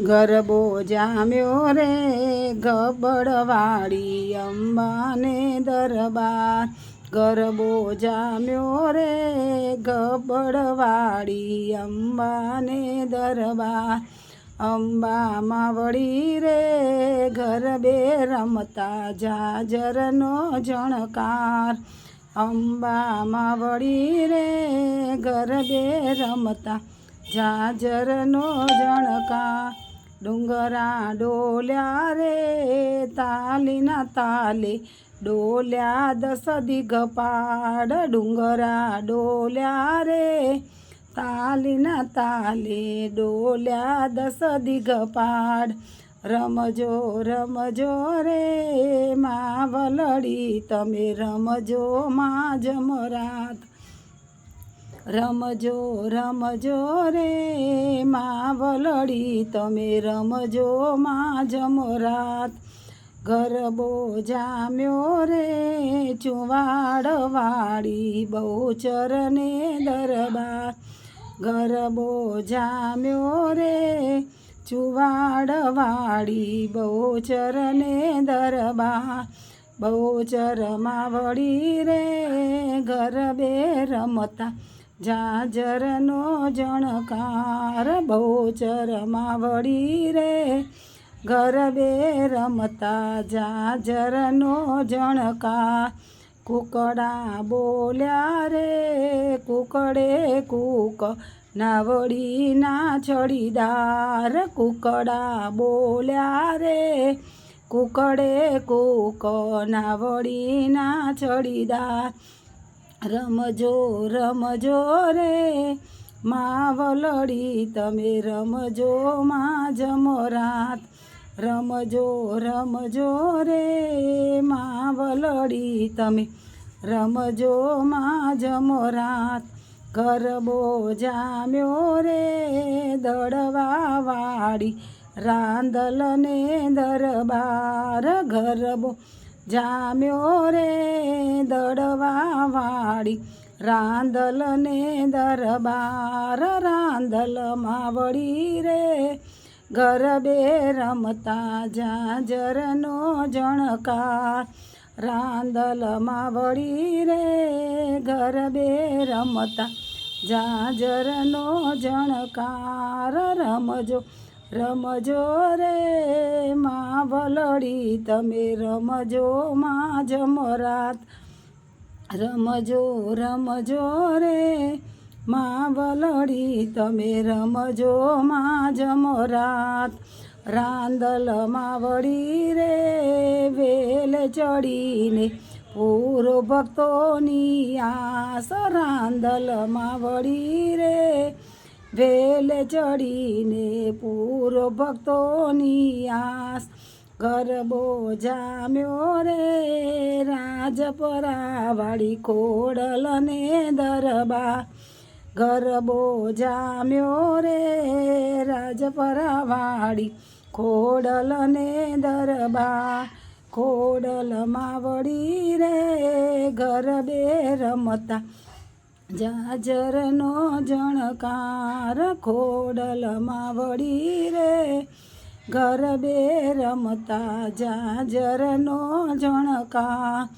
ગરબો જામ્યો રે, ગબડવાળી અંબાને દરબાર. ગરબો જામ્યો રે, ગબડવાળી અંબાને દરબાર. અંબામાં વળી રે ગરબે રમતા જાજરનો જણકાર. અંબામાં વળી રે ગરબે રમતા જાજરનો જણકાર. ડુંગરા ડોલ્યા રે, તાલીના તાલે. ડોલ્યા દસ દિગપાડ ડુંગરા ડોલ્યા રે, તાલીના તાલી. ડોલ્યા દસ દિગપાડ રમજો રમજો રે મા વલડી તમે રમજો, માં જમરાત. રમજો રમજો રે માં વલડી, તમે રમજો માં જમરાત. ગરબો જામ્યો રે ચુવાડવાળી બહુચરને દરબાર. ગરબો જામ્યો રે ચુવાડવાળી બહુચરને દરબાર. બહુચરમાં વળી રે ગરબે રમતા. જાજરનો જણકાર બહુચરમાં વળી રે. ગરબે રમતા જાજરનો જણકાર. કુકડા બોલ્યા રે, કુકડે કૂક નાવડી ના છડીદાર. કુકડા બોલ્યા રે, કુકડે કૂક નાવડી ના છડીદાર. રમજો રમજો રે મા વલડી તમે રમજો માં જમરાત રમજો રમજો રે મા વલડી તમે રમજો માં જમરાત ગરબો જામ્યો રે દડવા વાળી રાંદલને દરબાર ગરબો જામ્યો રે દડવા વાળી રાંદલને દરબાર રાંદલમાં વળી રે. ગરબે રમતા જાજરનો જણકાર રાંદલમાં વળી રે. ગરબે રમતા જાજરનો જણકાર, રમજો રમજો રે માં વલડી, તમે રમજો માં જમરાત. રમજો રમજો રે માં વલડી, તમે રમજો માં જમરાત. રાંદલ માવડી રે, વેલ ચડીને પૂરો ભક્તોની આસ. રાંદલ માવડી રે વેલ ચડીને પૂરો ભક્તોની આસ. ગરબો જામ્યો રે રાજપરાવાળી ખોડલને દરબા ગરબો જામ્યો રે રાજપરાવાળી ખોડલને દરબા ખોડલમાં વળી રે ગરબે રમતા જાજરનો જણકાર ખોડલમાં વળી રે. ગરબે રમતા જાજરનો જણકાર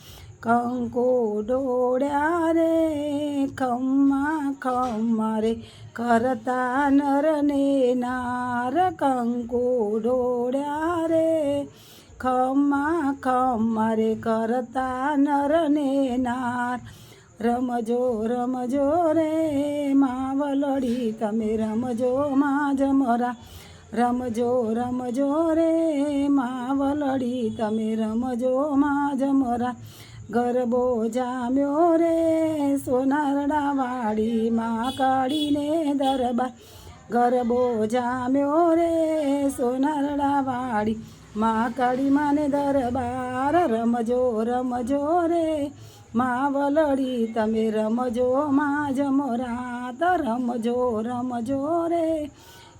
કંકો ડોડ્યા રે. ખમ્મા ખમ્મા રે કરતા નરને નાર કંકો ડોડ્યા રે. ખમ્મા ખમ્મા રે કરતા નરને નાર રમજો રમજો રે મા વલડી તમે રમજો મા જમરા રમજો રમજો રે મા વલડી તમે રમજો મા જમરા ગરબો જામ્યો રે સોનારડા વાળી મા કાઢીને દરબાર. ગરબો જામ્યો રે સોનારડા વાળી મા કાળી માને દરબાર. રમજો રમજો રે મા વલડી તમે રમજો માં જમરાત રમજો રમજો રે.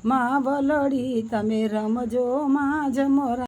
મા વલડી તમે રમજો માં જમરા